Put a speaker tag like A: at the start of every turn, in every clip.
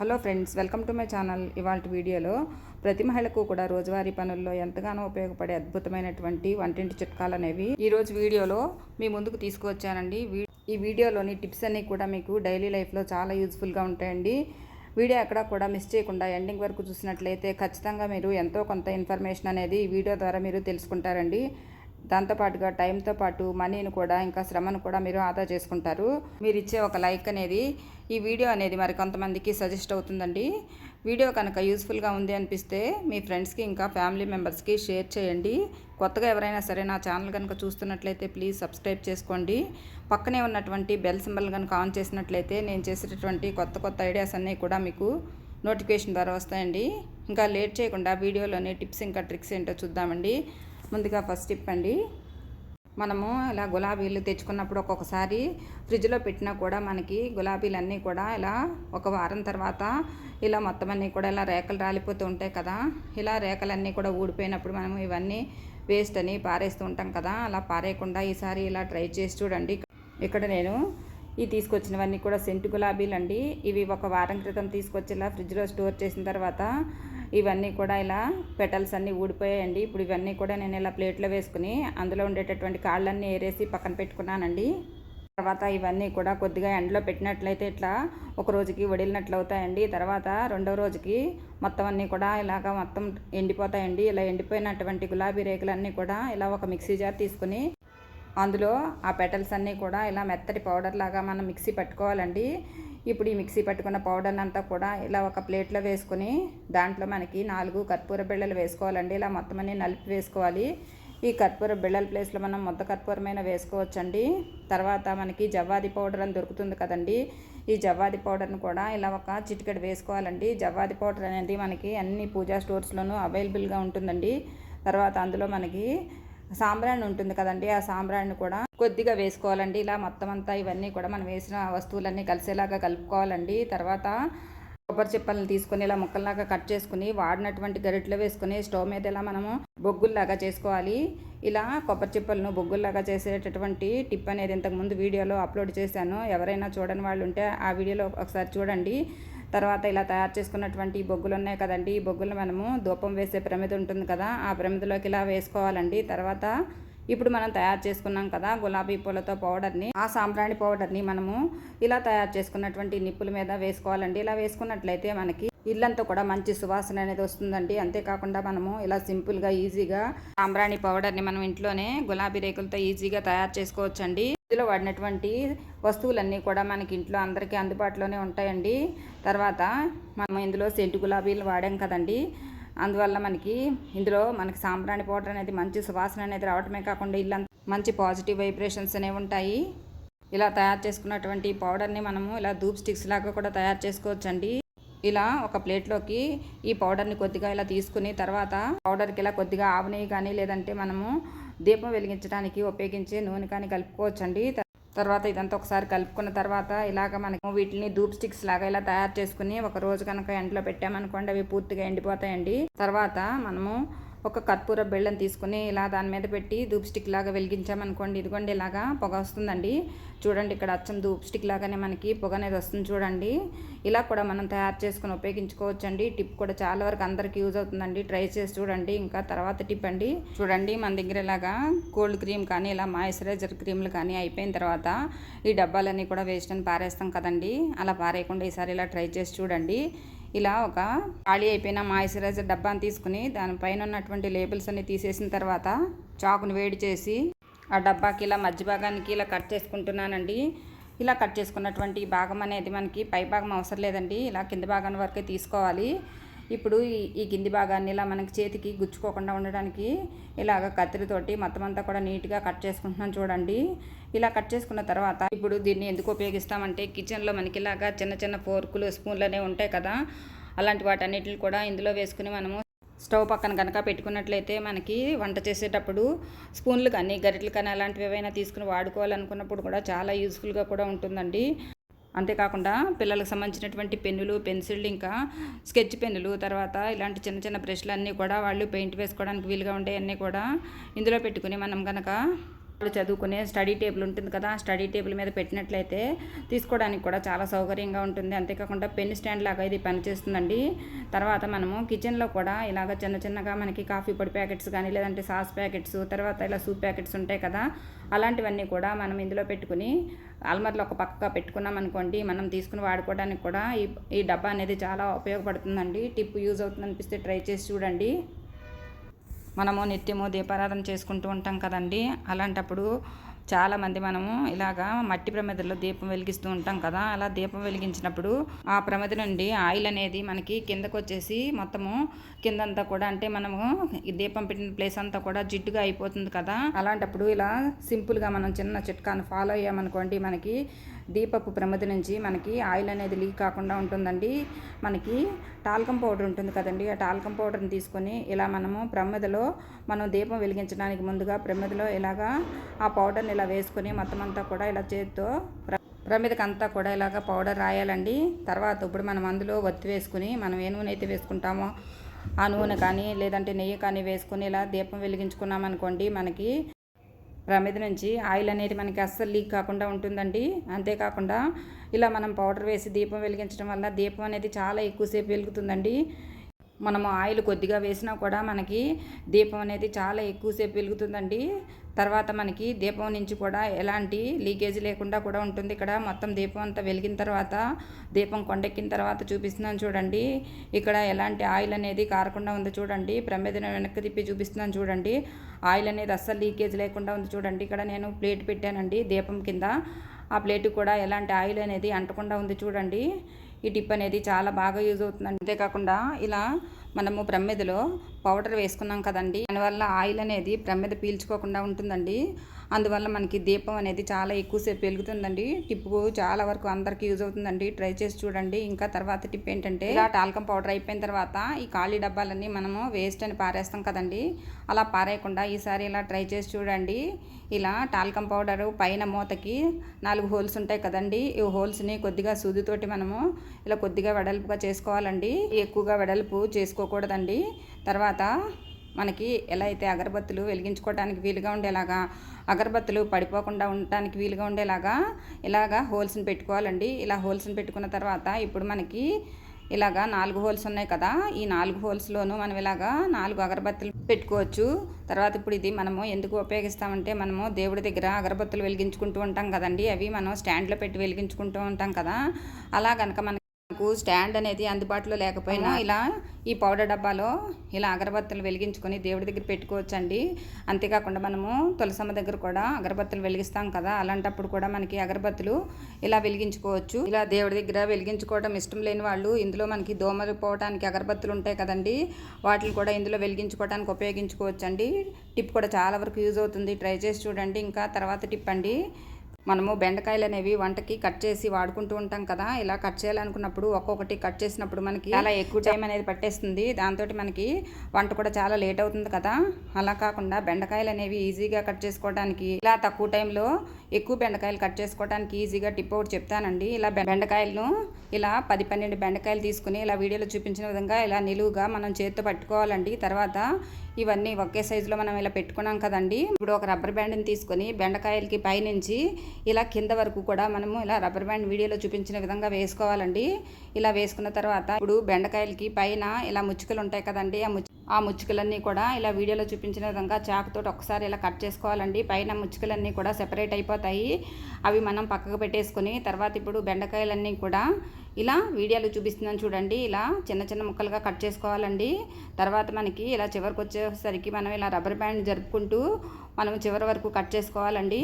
A: Hello friends welcome to my channel. ఇవాళ వీడియోలో ప్రతి మహిళకు కూడా రోజువారీ పనుల్లో ఎంతగానో ఉపయోగపడే అద్భుతమైనటువంటి వంటింటి చిట్కాలు అనేవి ఈ రోజు వీడియోలో మీ ముందుకు తీసుకువచ్చానండి. వీ- ఈ వీడియోలోని టిప్స్ అన్నీ కూడా మీకు డైలీ లైఫ్లో చాలా యూజ్ఫుల్గా ఉంటాయండి. వీడియో ఎక్కడ కూడా మిస్ చేయకుండా ఎండింగ్ వరకు చూసినట్లయితే ఖచ్చితంగా మీరు ఎంతో కొంత ఇన్ఫర్మేషన్ అనేది ఈ వీడియో ద్వారా మీరు తెలుసుకుంటారండి. దాంతోపాటుగా టైంతో పాటు మనీని కూడా ఇంకా శ్రమను కూడా మీరు ఆదా చేసుకుంటారు. మీరు ఇచ్చే ఒక లైక్ అనేది ఈ వీడియో అనేది మరి కొంతమందికి సజెస్ట్ అవుతుందండి. వీడియో కనుక యూస్ఫుల్గా ఉంది అనిపిస్తే మీ ఫ్రెండ్స్కి ఇంకా ఫ్యామిలీ మెంబర్స్కి షేర్ చేయండి. కొత్తగా ఎవరైనా సరే నా ఛానల్ కనుక చూస్తున్నట్లయితే ప్లీజ్ సబ్స్క్రైబ్ చేసుకోండి. పక్కనే ఉన్నటువంటి బెల్ సింబల్ కనుక ఆన్ చేసినట్లయితే నేను చేసేటటువంటి కొత్త కొత్త ఐడియాస్ అన్నీ కూడా మీకు నోటిఫికేషన్ ద్వారా వస్తాయండి. ఇంకా లేట్ చేయకుండా వీడియోలోనే టిప్స్ ఇంకా ట్రిక్స్ ఏంటో చూద్దామండి. ముందుగా ఫస్ట్ టిప్ అండి. మనము ఇలా గులాబీలు తెచ్చుకున్నప్పుడు ఒక్కొక్కసారి ఫ్రిడ్జ్లో పెట్టినా కూడా మనకి గులాబీలన్నీ కూడా ఇలా ఒక వారం తర్వాత ఇలా మొత్తం అన్నీ కూడా ఇలా రేకలు రాలిపోతూ ఉంటాయి కదా. ఇలా రేకలన్నీ కూడా ఊడిపోయినప్పుడు మనం ఇవన్నీ వేస్ట్ అని పారేస్తూ ఉంటాం కదా. అలా పారేయకుండా ఈసారి ఇలా ట్రై చేసి చూడండి. ఇక్కడ నేను ఈ తీసుకొచ్చినవన్నీ కూడా సెంటు గులాబీలు అండి ఇవి ఒక వారం క్రితం తీసుకొచ్చి ఇలా ఫ్రిడ్జ్లో స్టోర్ చేసిన తర్వాత ఇవన్నీ కూడా ఇలా పెటల్స్ అన్నీ ఊడిపోయాయండి. ఇప్పుడు ఇవన్నీ కూడా నేను ఇలా ప్లేట్లో వేసుకుని అందులో ఉండేటటువంటి కాళ్ళన్నీ ఏరేసి పక్కన పెట్టుకున్నానండి. తర్వాత ఇవన్నీ కూడా కొద్దిగా ఎండలో పెట్టినట్లయితే ఇట్లా ఒక రోజుకి వడిలినట్లు అవుతాయండి. తర్వాత రెండవ రోజుకి మొత్తం అన్నీ కూడా ఇలాగ మొత్తం ఎండిపోతాయండి. ఇలా ఎండిపోయినటువంటి గులాబీ రేకులన్నీ కూడా ఇలా ఒక మిక్సీ జార్ తీసుకుని అందులో ఆ పెటల్స్ అన్నీ కూడా ఇలా మెత్తటి పౌడర్ లాగా మనం మిక్సీ పట్టుకోవాలండి. ఇప్పుడు ఈ మిక్సీ పట్టుకున్న పౌడర్ అంతా కూడా ఇలా ఒక ప్లేట్లో వేసుకుని దాంట్లో మనకి నాలుగు కర్పూర బిళ్ళలు వేసుకోవాలండి. ఇలా మొత్తం అన్ని నలిపి వేసుకోవాలి. ఈ కర్పూర బిళ్ళల ప్లేస్లో మనం మొత్త కర్పూరమైన వేసుకోవచ్చండి. తర్వాత మనకి జవ్వాది పౌడర్ అని దొరుకుతుంది కదండి. ఈ జవ్వాది పౌడర్ని కూడా ఇలా ఒక చిటికెడు వేసుకోవాలండి. జవ్వాది పౌడర్ అనేది మనకి అన్ని పూజా స్టోర్స్లోనూ అవైలబుల్గా ఉంటుందండి. తర్వాత అందులో మనకి సాంబ్రాణి ఉంటుంది కదండి ఆ సాంబ్రాణిని కూడా కొద్దిగా వేసుకోవాలండి. ఇలా మొత్తం అంతా ఇవన్నీ కూడా మనం వేసిన వస్తువులన్నీ కలిసేలాగా కలుపుకోవాలండి. తర్వాత కొబ్బరి చిప్పలను తీసుకొని ఇలా ముక్కల్లాగా కట్ చేసుకుని వాడినటువంటి గరిటెలో వేసుకుని స్టవ్ మీద ఇలా మనము బొగ్గుల్లాగా చేసుకోవాలి. ఇలా కొబ్బరి చిప్పలను బొగ్గుల్లాగా చేసేటటువంటి టిప్ అనేది ఇంతకుముందు వీడియోలో అప్లోడ్ చేశాను. ఎవరైనా చూడని వాళ్ళు ఉంటే ఆ వీడియోలో ఒకసారి చూడండి. తర్వాత ఇలా తయారు చేసుకున్నటువంటి ఈ బొగ్గులు ఉన్నాయి కదండి. ఈ బొగ్గులు మనము ధూపం వేసే ప్రమిద ఉంటుంది కదా ఆ ప్రమిదలోకి ఇలా వేసుకోవాలండి. తర్వాత ఇప్పుడు మనం తయారు చేసుకున్నాం కదా గులాబీ పూలతో పౌడర్ని ఆ సాంబ్రాణి పౌడర్ని మనము ఇలా తయారు చేసుకున్నటువంటి నిప్పుల మీద వేసుకోవాలండి. ఇలా వేసుకున్నట్లయితే మనకి ఇల్లంతా కూడా మంచి సువాసన అనేది వస్తుందండి. అంతేకాకుండా మనము ఇలా సింపుల్గా ఈజీగా సాంబ్రాణి పౌడర్ని మనం ఇంట్లోనే గులాబీ రేకులతో ఈజీగా తయారు చేసుకోవచ్చండి. ఇందులో వాడినటువంటి వస్తువులన్నీ కూడా మనకి ఇంట్లో అందరికీ అందుబాటులోనే ఉంటాయండి. తర్వాత మనం ఇందులో సెంటు గులాబీలు వాడాం కదండి. అందువల్ల మనకి ఇందులో మనకి సాంబ్రాణి పౌడర్ అనేది మంచి సువాసన అనేది రావటమే కాకుండా ఇల్లు మంచి పాజిటివ్ వైబ్రేషన్స్ అనేవి ఉంటాయి. ఇలా తయారు చేసుకున్నటువంటి పౌడర్ని మనము ఇలా ధూప్ స్టిక్స్ లాగా కూడా తయారు చేసుకోవచ్చండి. ఇలా ఒక ప్లేట్లోకి ఈ పౌడర్ని కొద్దిగా ఇలా తీసుకుని తర్వాత పౌడర్కి ఇలా కొద్దిగా ఆవు నెయ్యి కానీ లేదంటే మనము దీపం వెలిగించడానికి ఉపయోగించే నూనె కానీ కలుపుకోవచ్చండి. తర్వాత ఇదంతా ఒకసారి కలుపుకున్న తర్వాత ఇలాగ మనము వీటిని ధూప్ స్టిక్స్ లాగా ఇలా తయారు చేసుకుని ఒక రోజు కనుక ఎండలో పెట్టామనుకోండి అవి పూర్తిగా ఎండిపోతాయండి. తర్వాత మనము ఒక కర్పూర బెల్లం తీసుకుని ఇలా దాని మీద పెట్టి ధూప్ స్టిక్ లాగా వెలిగించామనుకోండి. ఇదిగోండి ఇలాగా పొగ వస్తుందండి. చూడండి ఇక్కడ అచ్చం ధూప్ స్టిక్ లాగానే మనకి పొగ అనేది వస్తుంది చూడండి. ఇలా కూడా మనం తయారు చేసుకుని ఉపయోగించుకోవచ్చండి. టిప్ కూడా చాలా వరకు అందరికి యూజ్ అవుతుందండి. ట్రై చేసి చూడండి. ఇంకా తర్వాత టిప్ అండి. చూడండి మన దగ్గర ఇలాగా కోల్డ్ క్రీమ్ కానీ ఇలా మాయిశ్చరైజర్ క్రీమ్లు కానీ అయిపోయిన తర్వాత ఈ డబ్బాలన్నీ కూడా వేస్ట్ అని పారేస్తాం కదండి. అలా పారేయకుండా ఈసారి ఇలా ట్రై చేసి చూడండి. ఇలా ఒక ఖాళీ అయిపోయిన మాయిశ్చరైజర్ డబ్బాని తీసుకుని దానిపైన ఉన్నటువంటి లేబుల్స్ అన్ని తీసేసిన తర్వాత చాకుని వేడి చేసి ఆ డబ్బాకి ఇలా మధ్య భాగానికి ఇలా కట్ చేసుకుంటున్నానండి. ఇలా కట్ చేసుకున్నటువంటి భాగం అనేది మనకి పై భాగం అవసరం లేదండి. ఇలా కింది భాగం వరకే తీసుకోవాలి. ఇప్పుడు ఈ ఈ కింది భాగాన్ని ఇలా మనకి చేతికి గుచ్చుకోకుండా ఉండడానికి ఇలాగ కత్తిరితోటి మొత్తం అంతా కూడా నీట్గా కట్ చేసుకుంటున్నాను చూడండి. ఇలా కట్ చేసుకున్న తర్వాత ఇప్పుడు దీన్ని ఎందుకు ఉపయోగిస్తామంటే కిచెన్లో మనకి ఇలాగా చిన్న చిన్న ఫోర్కులు స్పూన్లు అనేవి ఉంటాయి కదా. అలాంటి వాటన్నిటిని కూడా ఇందులో వేసుకుని మనము స్టవ్ పక్కన కనుక పెట్టుకున్నట్లయితే మనకి వంట చేసేటప్పుడు స్పూన్లు కానీ గరిటెలు కానీ అలాంటివి ఏవైనా తీసుకుని వాడుకోవాలనుకున్నప్పుడు కూడా చాలా యూస్ఫుల్గా కూడా ఉంటుందండి. అంతేకాకుండా పిల్లలకు సంబంధించినటువంటి పెన్నులు పెన్సిళ్ళు ఇంకా స్కెచ్ పెన్నులు తర్వాత ఇలాంటి చిన్న చిన్న బ్రష్లు అన్నీ కూడా వాళ్ళు పెయింట్ వేసుకోవడానికి వీలుగా ఉండే అన్నీ కూడా ఇందులో పెట్టుకుని మనం కనుక చదువుకునే స్టడీ టేబుల్ ఉంటుంది కదా స్టడీ టేబుల్ మీద పెట్టినట్లయితే తీసుకోవడానికి కూడా చాలా సౌకర్యంగా ఉంటుంది. అంతేకాకుండా పెన్ స్టాండ్ లాగా ఇది పనిచేస్తుందండి. తర్వాత మనము కిచెన్లో కూడా ఇలాగ చిన్న చిన్నగా మనకి కాఫీ పొడి ప్యాకెట్స్ కానీ లేదంటే సాస్ ప్యాకెట్స్ తర్వాత ఇలా సూప్ ప్యాకెట్స్ ఉంటాయి కదా అలాంటివన్నీ కూడా మనం ఇందులో పెట్టుకుని అల్మర్లో ఒక పక్క పెట్టుకున్నాం అనుకోండి మనం తీసుకుని వాడుకోవడానికి కూడా ఈ ఈ డబ్బా అనేది చాలా ఉపయోగపడుతుందండి. టిప్ యూజ్ అవుతుంది అనిపిస్తే ట్రై చేసి చూడండి. మనము నిత్యము దీపారాధన చేసుకుంటూ ఉంటాం కదండి. అలాంటప్పుడు చాలామంది మనము ఇలాగా మట్టి ప్రమిదల్లో దీపం వెలిగిస్తూ ఉంటాం కదా. అలా దీపం వెలిగించినప్పుడు ఆ ప్రమిద నుండి ఆయిల్ అనేది మనకి కిందకు వచ్చేసి మొత్తము కిందంతా కూడా అంటే మనము దీపం పెట్టిన ప్లేస్ అంతా కూడా జిడ్డుగా అయిపోతుంది కదా. అలాంటప్పుడు ఇలా సింపుల్గా మనం చిన్న చిట్కాను ఫాలో అయ్యామనుకోండి మనకి దీపపు ప్రమిద నుంచి మనకి ఆయిల్ అనేది లీక్ కాకుండా ఉంటుందండి. మనకి టాల్కం పౌడర్ ఉంటుంది కదండి. ఆ టాల్కం పౌడర్ని తీసుకొని ఇలా మనము ప్రమిదలో మనం దీపం వెలిగించడానికి ముందుగా ప్రమిదలో ఇలాగా ఆ పౌడర్ని ఇలా వేసుకొని మొత్తం అంతా కూడా ఇలా చేతితో ప్రమిదకి అంతా కూడా ఇలాగ పౌడర్ రాయాలండి. తర్వాత ఇప్పుడు మనం అందులో ఒత్తి వేసుకుని మనం ఏ నూనె అయితే వేసుకుంటామో ఆ నూనె కానీ లేదంటే నెయ్యి కానీ వేసుకొని ఇలా దీపం వెలిగించుకున్నాం అనుకోండి మనకి ప్రమిద నుంచి ఆయిల్ అనేది మనకి అస్సలు లీక్ కాకుండా ఉంటుందండి. అంతేకాకుండా ఇలా మనం పౌడర్ వేసి దీపం వెలిగించడం వల్ల దీపం అనేది చాలా ఎక్కువసేపు వెలుగుతుందండి. మనము ఆయిల్ కొద్దిగా వేసినా కూడా మనకి దీపం అనేది చాలా ఎక్కువసేపు వెలుగుతుందండి. తర్వాత మనకి దీపం నుంచి కూడా ఎలాంటి లీకేజ్ లేకుండా కూడా ఉంటుంది. ఇక్కడ మొత్తం దీపం అంతా వెలిగిన తర్వాత దీపం కొండెక్కిన తర్వాత చూపిస్తున్నాను చూడండి. ఇక్కడ ఎలాంటి ఆయిల్ అనేది కారకుండా ఉంది చూడండి. ప్రమేదన వెనక్కి తిప్పి చూపిస్తున్నాను చూడండి. ఆయిల్ అనేది అస్సలు లీకేజ్ లేకుండా ఉంది చూడండి. ఇక్కడ నేను ప్లేట్ పెట్టానండి దీపం కింద. ఆ ప్లేట్ కూడా ఎలాంటి ఆయిల్ అనేది అంటకుండా ఉంది చూడండి. ఈ టిప్ అనేది చాలా బాగా యూజ్ అవుతుంది అంతేకాకుండా ఇలా మనము ప్రమిదలో పౌడర్ వేసుకున్నాం కదండి. దానివల్ల ఆయిల్ అనేది ప్రమిద పీల్చుకోకుండా ఉంటుందండి. అందువల్ల మనకి దీపం అనేది చాలా ఎక్కువసేపు వెలుగుతుందండి. టిప్పు చాలా వరకు అందరికీ యూజ్ అవుతుందండి. ట్రై చేసి చూడండి. ఇంకా తర్వాత టిప్ ఏంటంటే ఇలా టాల్కం పౌడర్ అయిపోయిన తర్వాత ఈ ఖాళీ డబ్బాలన్నీ మనము వేస్ట్ అని పారేస్తాం కదండి. అలా పారేయకుండా ఈసారి ఇలా ట్రై చేసి చూడండి. ఇలా టాల్కం పౌడరు పైన మూతకి నాలుగు హోల్స్ ఉంటాయి కదండి. ఈ హోల్స్ని కొద్దిగా సూదితోటి మనము ఇలా కొద్దిగా వెడల్పుగా చేసుకోవాలండి. ఎక్కువగా వెడల్పు చేసుకోకూడదండి. తర్వాత మనకి ఎలా అయితే అగరబత్తులు వెలిగించుకోవడానికి వీలుగా ఉండేలాగా అగరబత్తులు పడిపోకుండా ఉండటానికి వీలుగా ఉండేలాగా ఇలాగా హోల్స్ని పెట్టుకోవాలండి. ఇలా హోల్స్ని పెట్టుకున్న తర్వాత ఇప్పుడు మనకి ఇలాగా నాలుగు హోల్స్ ఉన్నాయి కదా ఈ నాలుగు హోల్స్లోనూ మనం ఇలాగా నాలుగు అగరబత్తులు పెట్టుకోవచ్చు. తర్వాత ఇప్పుడు ఇది మనము ఎందుకు ఉపయోగిస్తామంటే మనము దేవుడి దగ్గర అగరబత్తులు వెలిగించుకుంటూ ఉంటాం కదండి. అవి మనం స్టాండ్లో పెట్టి వెలిగించుకుంటూ ఉంటాం కదా. అలా కనుక మన మనకు స్టాండ్ అనేది అందుబాటులో లేకపోయినా ఇలా ఈ పౌడర్ డబ్బాలో ఇలా అగరబత్తులు వెలిగించుకొని దేవుడి దగ్గర పెట్టుకోవచ్చండి. అంతేకాకుండా మనము తులసమ్మ దగ్గర కూడా అగరబత్తులు వెలిగిస్తాం కదా అలాంటప్పుడు కూడా మనకి అగరబత్తులు ఇలా వెలిగించుకోవచ్చు. ఇలా దేవుడి దగ్గర వెలిగించుకోవడం ఇష్టం లేని వాళ్ళు ఇందులో మనకి దోమలు పోవడానికి అగరబత్తులు ఉంటాయి కదండి వాటిని కూడా ఇందులో వెలిగించుకోవడానికి ఉపయోగించుకోవచ్చు అండి టిప్ కూడా చాలా వరకు యూజ్ అవుతుంది. ట్రై చేసి చూడండి. ఇంకా తర్వాత టిప్ అండి. మనము బెండకాయలు అనేవి వంటకి కట్ చేసి వాడుకుంటూ ఉంటాం కదా ఇలా కట్ చేయాలనుకున్నప్పుడు ఒక్కొక్కటి కట్ చేసినప్పుడు మనకి చాలా ఎక్కువ టైం అనేది పట్టేస్తుంది. దాంతో మనకి వంట కూడా చాలా లేట్ అవుతుంది కదా. అలా కాకుండా బెండకాయలు అనేవి ఈజీగా కట్ చేసుకోవడానికి ఇలా తక్కువ టైంలో ఎక్కువ బెండకాయలు కట్ చేసుకోవడానికి ఈజీగా టిప్ ఒకటి చెప్తానండి. ఇలా బెండకాయలను ఇలా పది పన్నెండు బెండకాయలు తీసుకుని ఇలా వీడియోలో చూపించిన విధంగా ఇలా నిలువుగా మనం చేతితో పట్టుకోవాలండి. తర్వాత ఇవన్నీ ఒకే సైజులో మనం ఇలా పెట్టుకున్నాం కదండి. ఇప్పుడు ఒక రబ్బర్ బ్యాండ్ని తీసుకొని బెండకాయలకి పైనుంచి ఇలా కింద వరకు కూడా మనము ఇలా రబ్బర్ బ్యాండ్ వీడియోలో చూపించిన విధంగా వేసుకోవాలండి. ఇలా వేసుకున్న తర్వాత ఇప్పుడు బెండకాయలకి పైన ఇలా ముచ్చుకలు ఉంటాయి కదండి ఆ ముచ్చు ఆ ముచ్చుకలన్నీ కూడా ఇలా వీడియోలో చూపించిన విధంగా చాకుతో ఒకసారి ఇలా కట్ చేసుకోవాలండి. పైన ముచ్చుకలన్నీ కూడా సెపరేట్ అయిపోతాయి. అవి మనం పక్కకు పెట్టేసుకొని తర్వాత ఇప్పుడు బెండకాయలన్నీ కూడా ఇలా వీడియోలో చూపిస్తున్నాను చూడండి. ఇలా చిన్న చిన్న ముక్కలుగా కట్ చేసుకోవాలండి. తర్వాత మనకి ఇలా చివరికి వచ్చేసరికి మనం ఇలా రబ్బర్ బ్యాండ్ జరుపుకుంటూ మనం చివరి వరకు కట్ చేసుకోవాలండి.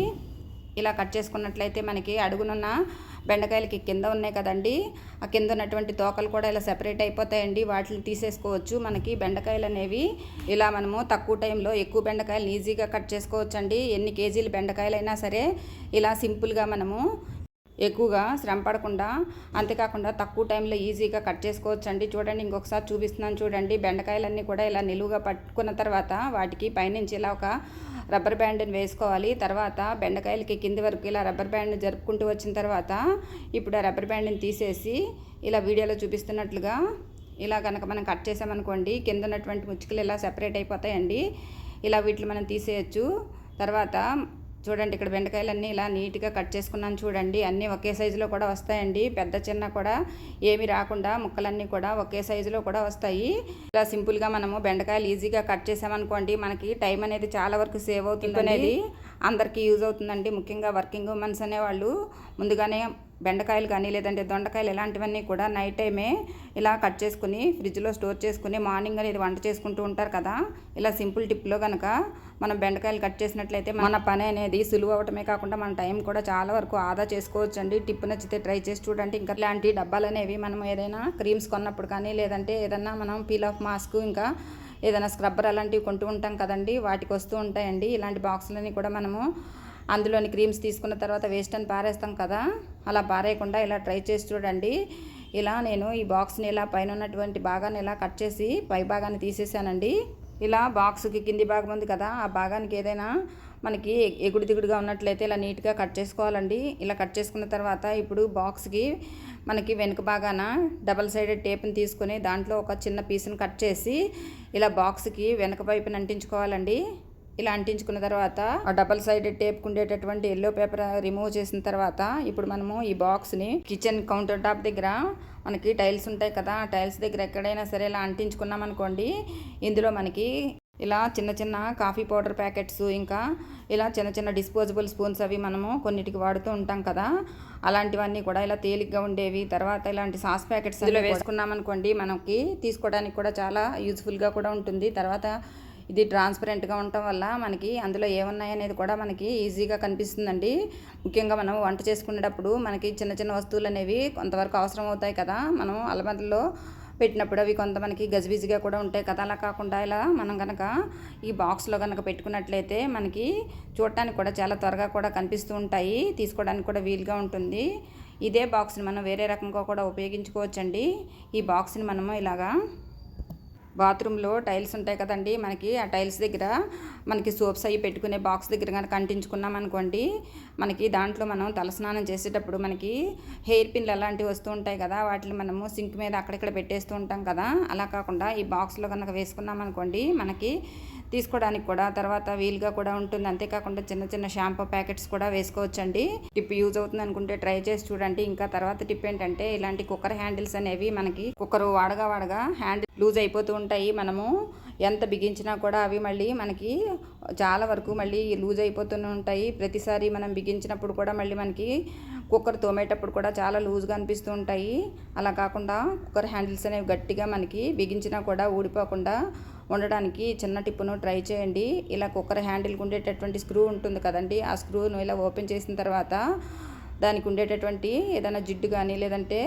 A: ఇలా కట్ చేసుకున్నట్లయితే మనకి అడుగునున్న బెండకాయలకి కింద ఉన్నాయి కదండి. ఆ కింద ఉన్నటువంటి తోకలు కూడా ఇలా సెపరేట్ అయిపోతాయండి. వాటిని తీసేసుకోవచ్చు. మనకి బెండకాయలు అనేవి ఇలా మనము తక్కువ టైంలో ఎక్కువ బెండకాయలు ఈజీగా కట్ చేసుకోవచ్చు అండి ఎన్ని కేజీలు బెండకాయలైనా సరే ఇలా సింపుల్గా మనము ఎక్కువగా శ్రమ పడకుండా అంతేకాకుండా తక్కువ టైంలో ఈజీగా కట్ చేసుకోవచ్చు అండి చూడండి ఇంకొకసారి చూపిస్తున్నాను చూడండి. బెండకాయలన్నీ కూడా ఇలా నిలువుగా పట్టుకున్న తర్వాత వాటికి పైనుంచి ఇలా ఒక రబ్బర్ బ్యాండ్ని వేసుకోవాలి. తర్వాత బెండకాయలకి కింది వరకు ఇలా రబ్బర్ బ్యాండ్ని జరుపుకుంటూ వచ్చిన తర్వాత ఇప్పుడు ఆ రబ్బర్ బ్యాండ్ని తీసేసి ఇలా వీడియోలో చూపిస్తున్నట్లుగా ఇలా కనుక మనం కట్ చేసామనుకోండి కింద ఉన్నటువంటి ముచ్చుకలు ఇలా సెపరేట్ అయిపోతాయండి. ఇలా వీటిని మనం తీసేయచ్చు. తర్వాత చూడండి ఇక్కడ బెండకాయలన్నీ ఇలా నీట్గా కట్ చేసుకున్నాను చూడండి. అన్నీ ఒకే సైజులో కూడా వస్తాయండి. పెద్ద చిన్న కూడా ఏమి రాకుండా ముక్కలన్నీ కూడా ఒకే సైజులో కూడా వస్తాయి. ఇలా సింపుల్గా మనము బెండకాయలు ఈజీగా కట్ చేసామనుకోండి మనకి టైం అనేది చాలా వరకు సేవ్ అవుతుంది అనేది అందరికీ యూజ్ అవుతుందండి. ముఖ్యంగా వర్కింగ్ ఉమెన్స్ అనేవాళ్ళు ముందుగానే బెండకాయలు కానీ లేదంటే దొండకాయలు ఇలాంటివన్నీ కూడా నైట్ టైమే ఇలా కట్ చేసుకుని ఫ్రిడ్జ్లో స్టోర్ చేసుకుని మార్నింగ్ అనేది వంట చేసుకుంటూ ఉంటారు కదా. ఇలా సింపుల్ టిప్లో కనుక మనం బెండకాయలు కట్ చేసినట్లయితే మన పని అనేది సులువు అవటమే కాకుండా మన టైం కూడా చాలా వరకు ఆదా చేసుకోవచ్చు అండి టిప్ నచ్చితే ట్రై చేసి చూడండి. ఇంకా ఇలాంటి డబ్బాలు అనేవి మనం ఏదైనా క్రీమ్స్ కొన్నప్పుడు కానీ లేదంటే ఏదన్నా మనం పీల్ ఆఫ్ మాస్క్ ఇంకా ఏదైనా స్క్రబ్బర్ అలాంటివి కొంటూ ఉంటాం కదండి వాటికి వస్తూ ఉంటాయండి. ఇలాంటి బాక్సులని కూడా మనము అందులోని క్రీమ్స్ తీసుకున్న తర్వాత వేస్ట్ అని పారేస్తాం కదా అలా పారేయకుండా ఇలా ట్రై చేసి చూడండి. ఇలా నేను ఈ బాక్స్ని ఇలా పైన ఉన్నటువంటి భాగాన్ని ఇలా కట్ చేసి పై భాగాన్ని తీసేసానండి. ఇలా బాక్స్కి కింది భాగం ఉంది కదా ఆ భాగానికి ఏదైనా మనకి ఎగుడు దిగుడుగా ఉన్నట్లయితే ఇలా నీట్గా కట్ చేసుకోవాలండి. ఇలా కట్ చేసుకున్న తర్వాత ఇప్పుడు బాక్స్కి మనకి వెనుక భాగాన డబల్ సైడెడ్ టేప్ని తీసుకొని దాంట్లో ఒక చిన్న పీస్ని కట్ చేసి ఇలా బాక్స్కి వెనక వైపున అంటించుకోవాలండి. ఇలా అంటించుకున్న తర్వాత ఆ డబల్ సైడెడ్ టేప్ ఉండేటటువంటి ఎల్లో పేపర్ రిమూవ్ చేసిన తర్వాత ఇప్పుడు మనము ఈ బాక్స్ని కిచెన్ కౌంటర్ టాప్ దగ్గర మనకి టైల్స్ ఉంటాయి కదా ఆ టైల్స్ దగ్గర ఎక్కడైనా సరే ఇలా అంటించుకున్నాం అనుకోండి ఇందులో మనకి ఇలా చిన్న చిన్న కాఫీ పౌడర్ ప్యాకెట్స్ ఇంకా ఇలా చిన్న చిన్న డిస్పోజబుల్ స్పూన్స్ అవి మనము కొన్నిటికి వాడుతూ ఉంటాం కదా. అలాంటివన్నీ కూడా ఇలా తేలిగ్గా ఉండేవి. తర్వాత ఇలాంటి సాస్ ప్యాకెట్స్ ఇందులో వేసుకున్నాం అనుకోండి మనకి తీసుకోవడానికి కూడా చాలా యూజ్ఫుల్గా కూడా ఉంటుంది. తర్వాత ఇది ట్రాన్స్పరెంట్గా ఉండటం వల్ల మనకి అందులో ఏమున్నాయి అనేది కూడా మనకి ఈజీగా కనిపిస్తుందండి. ముఖ్యంగా మనం వంట చేసుకునేటప్పుడు మనకి చిన్న చిన్న వస్తువులు అనేవి కొంతవరకు అవసరం అవుతాయి కదా. మనం అలమదలో పెట్టినప్పుడు అవి కొంత మనకి గజిబిజిగా కూడా ఉంటాయి కదా. అలా కాకుండా ఇలా మనం కనుక ఈ బాక్స్లో కనుక పెట్టుకున్నట్లయితే మనకి చూడటానికి కూడా చాలా త్వరగా కూడా కనిపిస్తూ ఉంటాయి. తీసుకోవడానికి కూడా వీలుగా ఉంటుంది. ఇదే బాక్స్ని మనం వేరే రకంగా కూడా ఉపయోగించుకోవచ్చండి. ఈ బాక్స్ని మనము ఇలాగా బాత్రూంలో టైల్స్ ఉంటాయి కదండి మనకి ఆ టైల్స్ దగ్గర మనకి సోప్స్ అవి పెట్టుకునే బాక్స్ దగ్గర కనుక అంటించుకున్నాం అనుకోండి మనకి దాంట్లో మనం తలస్నానం చేసేటప్పుడు మనకి హెయిర్ పిన్లు అలాంటివి వస్తూ ఉంటాయి కదా వాటిని మనము సింక్ మీద అక్కడిక్కడ పెట్టేస్తూ ఉంటాం కదా అలా కాకుండా ఈ బాక్స్లో కనుక వేసుకున్నాం అనుకోండి మనకి తీసుకోవడానికి కూడా తర్వాత వీలుగా కూడా ఉంటుంది. అంతేకాకుండా చిన్న చిన్న షాంపూ ప్యాకెట్స్ కూడా వేసుకోవచ్చండి. టిప్ యూజ్ అవుతుంది అనుకుంటే ట్రై చేసి చూడండి. ఇంకా తర్వాత టిప్ ఏంటంటే ఇలాంటి కుక్కర్ హ్యాండిల్స్ అనేవి మనకి కుక్కర్ వాడగా వాడగా హ్యాండిల్ లూజ్ అయిపోతూ ఉంటాయి. మనము ఎంత బిగించినా కూడా అవి మళ్ళీ మనకి చాలా వరకు మళ్ళీ లూజ్ అయిపోతూనే ఉంటాయి. ప్రతిసారి మనం బిగించినప్పుడు కూడా మళ్ళీ మనకి కుక్కర్ తోమేటప్పుడు కూడా చాలా లూజ్గా అనిపిస్తూ ఉంటాయి. అలా కాకుండా కుక్కర్ హ్యాండిల్స్ అనేవి గట్టిగా మనకి బిగించినా కూడా ఊడిపోకుండా ఉండడానికి చిన్న టిప్పును ట్రై చేయండి. ఇలా కుక్కర్ హ్యాండిల్కి ఉండేటటువంటి స్క్రూ ఉంటుంది కదండి ఆ స్క్రూను ఇలా ఓపెన్ చేసిన తర్వాత దానికి ఉండేటటువంటి ఏదైనా జిడ్డు కానీ లేదంటే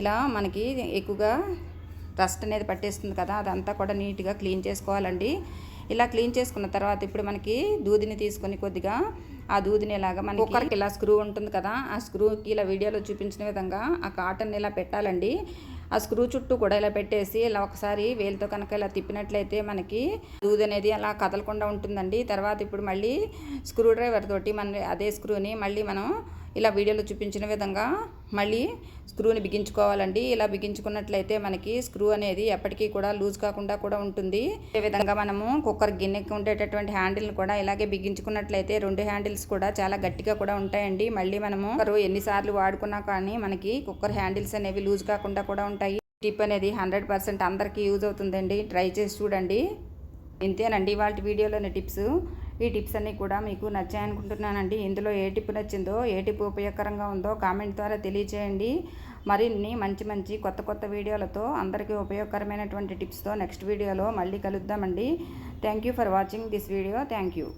A: ఇలా మనకి ఎక్కువగా రస్ట్ అనేది పట్టేస్తుంది కదా అదంతా కూడా నీట్గా క్లీన్ చేసుకోవాలండి. ఇలా క్లీన్ చేసుకున్న తర్వాత ఇప్పుడు మనకి దూదిని తీసుకొని కొద్దిగా ఆ దూదిని ఇలాగా మన కుక్కర్కి ఇలా స్క్రూ ఉంటుంది కదా ఆ స్క్రూకి ఇలా వీడియోలో చూపించిన విధంగా ఆ కాటన్ ఇలా పెట్టాలండి. ఆ స్క్రూ చుట్టూ కూడా ఇలా పెట్టేసి ఇలా ఒకసారి వేలుతో కనుక ఇలా తిప్పినట్లయితే మనకి దూది అనేది అలా కదలకుండా ఉంటుందండి. తర్వాత ఇప్పుడు మళ్ళీ స్క్రూ డ్రైవర్ తోటి మన అదే స్క్రూని మళ్ళీ మనం ఇలా వీడియోలో చూపించిన విధంగా మళ్ళీ స్క్రూని బిగించుకోవాలండి. ఇలా బిగించుకున్నట్లయితే మనకి స్క్రూ అనేది ఎప్పటికీ కూడా లూజ్ కాకుండా కూడా ఉంటుంది. అదే విధంగా మనము కుక్కర్ గిన్నెకి ఉండేటటువంటి హ్యాండిల్ని కూడా ఇలాగే బిగించుకున్నట్లయితే రెండు హ్యాండిల్స్ కూడా చాలా గట్టిగా కూడా ఉంటాయండి. మళ్ళీ మనము ఎన్నిసార్లు వాడుకున్నా కానీ మనకి కుక్కర్ హ్యాండిల్స్ అనేవి లూజ్ కాకుండా కూడా ఉంటాయి. టిప్ అనేది హండ్రెడ్ పర్సెంట్ అందరికీ యూజ్ అవుతుందండి. ట్రై చేసి చూడండి. ఇంతేనండి వాళ్ళ వీడియోలోని టిప్స్. ఈ టిప్స్ అన్నీ కూడా మీకు నచ్చాయనుకుంటున్నానండి. ఇందులో ఏ టిప్ నచ్చిందో ఏ టిప్ ఉపయోగకరంగా ఉందో కామెంట్ ద్వారా తెలియజేయండి మరిన్ని మంచి మంచి కొత్త కొత్త వీడియోలతో అందరికీ ఉపయోగకరమైనటువంటి టిప్స్తో నెక్స్ట్ వీడియోలో మళ్ళీ కలుద్దామండి. Thank you for watching this video. Thank you.